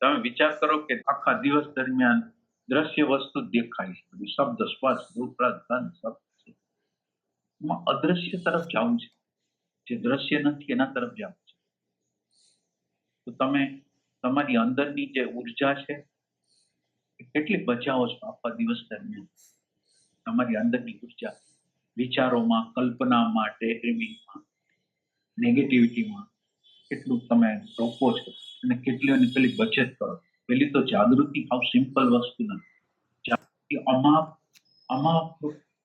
તમે વિચાર કરો કે આખા દિવસ દરમિયાન દ્રશ્ય વસ્તુ દેખાય છે. શબ્દ સ્પર્શ રૂપ ગંધ શબ્દ છે. એમાં અદ્રશ્ય તરફ જવું છે. જે દ્રશ્ય નથી, એના તરફ જવું છે. તો તમે, તમારી અંદરની જે ઊર્જા છે, એ કેટલી બચાવો છો આખા દિવસ દરમિયાન? તમારી અંદરની ઊર્જા વિચારોમાં કલ્પનામાં ડેડ્રીમિંગમાં નેગેટિવિટીમાં કેટલું તમે રોકો છો? અને કેટલીઓની પેલી બચત કરો. પેલી તો જાગૃતિ હાવ સિમ્પલ વસ્તુ નથી. અમાપ અમાપ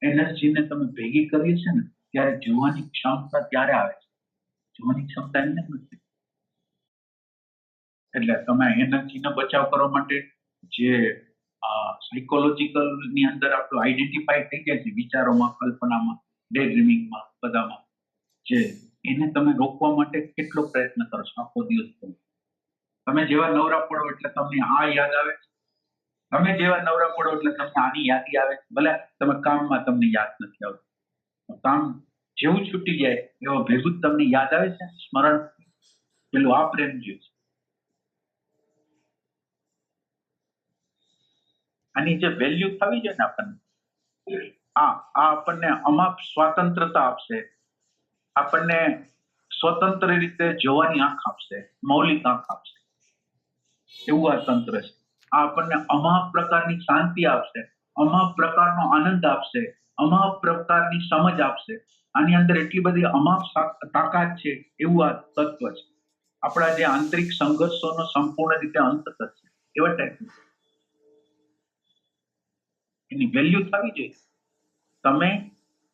એનર્જીને તમે ભેગી કરીએ છે ને, ત્યારે જોવાની ક્ષમતા ત્યારે આવે છે. જોવાની ક્ષમતા એમને નથી. એટલે તમે એનર્જીનો બચાવ કરવા માટે જે સાયકોલોજીકલની અંદર આપણું આઈડેન્ટિફાઈ થઈ ગયા છે વિચારોમાં, કલ્પનામાં ડે ડ્રીમિંગમાં બધામાં, જે એને તમે રોકવા માટે કેટલો પ્રયત્ન કરો છો? આખો દિવસ તમે જેવા નવરા પડો એટલે તમને આ યાદ આવે તમે જેવા નવરા પડો એટલે તમને આની યાદી આવે ભલે તમે કામમાં તમને યાદ નથી આવતું. કામ જેવું છૂટી જાય એવો ભેગું તમને યાદ આવે છે? સ્મરણ. પેલું આ પ્રેમ જે છે. આની જે વેલ્યુ થવી જોઈએ ને આપણને. આ આ આપણને અમાપ સ્વાતંત્રતા આપશે. આપણને સ્વતંત્ર રીતે જોવાની આંખ આપશે. મૌલિક આંખ આપશે. એવું આ તંત્ર છે. આ આપણને અમા પ્રકારની શાંતિ આપશે અમા પ્રકારનો આનંદ આપશે અમા પ્રકારની સમજ આપશે. આની અંદર એટલી બધી અમાપ તાકાત છે એવું આ તત્વ છે. આપણા જે આંતરિક સંઘર્ષોનો સંપૂર્ણ રીતે અંત થશે. એવા ટાઈપનું એની વેલ્યુ થવી જોઈએ. તમે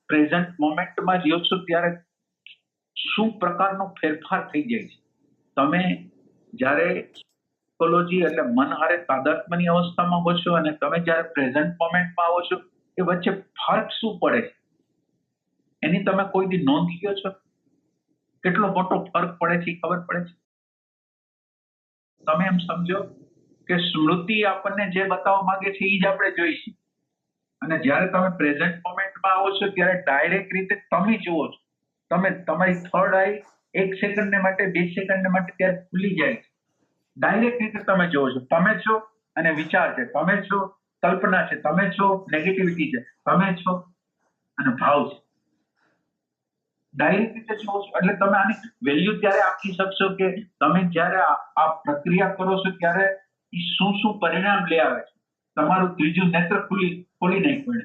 પ્રેઝન્ટ મોમેન્ટમાં રહ્યો છો ત્યારે શું પ્રકારનો ફેરફાર થઈ જાય છે? તમે જ્યારે સાયકોલોજી એટલે મન હારે તાદાત્મ્યની અવસ્થામાં હો છો અને તમે જ્યારે પ્રેઝન્ટ મોમેન્ટમાં આવો છો, એ વચ્ચે ફરક શું પડે? એની તમે કોઈ દી નોંધ લ્યો છો? કેટલો મોટો ફરક પડે છે ખબર પડે છે? તમે એમ સમજો કે સ્મૃતિ આપણને જે બતાવવા માંગે છે એ જ આપણે જોઈશું. અને જ્યારે તમે પ્રેઝન્ટ મોમેન્ટમાં આવો છો, ત્યારે ડાયરેક્ટ રીતે તમે જુઓ છો. તમે તમારી થર્ડ આઈ એક સેકન્ડ ને માટે, બે સેકન્ડ ને માટે ત્યારે ખુલી જાય છે. ડાયરેક્ટ રીતે તમે જોવો છો. તમે છો અને વિચાર છે. તમે છો, કલ્પના છે. તમે છો નેગેટિવિટી છે. તમે છો અને ભાવ છે. ડાયરેક્ટ રીતે જોવો છો. એટલે તમે આની વેલ્યુ ત્યારે આપી શકશો કે તમે જ્યારે આ પ્રક્રિયા કરો છો ત્યારે શું શું પરિણામ લઈ આવે છે. તમારું ત્રીજું નેત્ર ખુલી, ખોલી નહીં પડે.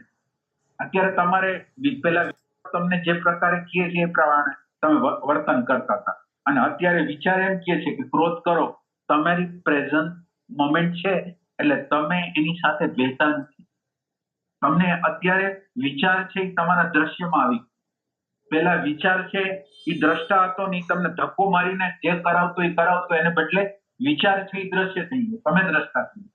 અત્યારે તમારે પેલા તમને જે પ્રકારે કહે છે એ પ્રમાણે તમે વર્તન કરતા હતા. અને અત્યારે વિચાર એમ કહે છે કે ક્રોધ કરો. તમારી પ્રેઝન્ટ મોમેન્ટ છે એટલે તમે એની સાથે વહેતા નથી. તમને અત્યારે વિચાર છે એ તમારા દ્રશ્યમાં આવી પેલા વિચાર છે એ દ્રષ્ટા હતો નહીં તમને ધક્કો મારીને જે કરાવતો એ કરાવતો, એને બદલે વિચાર છે એ દ્રશ્ય થઈ ગયો. તમે દ્રષ્ટા થઈ.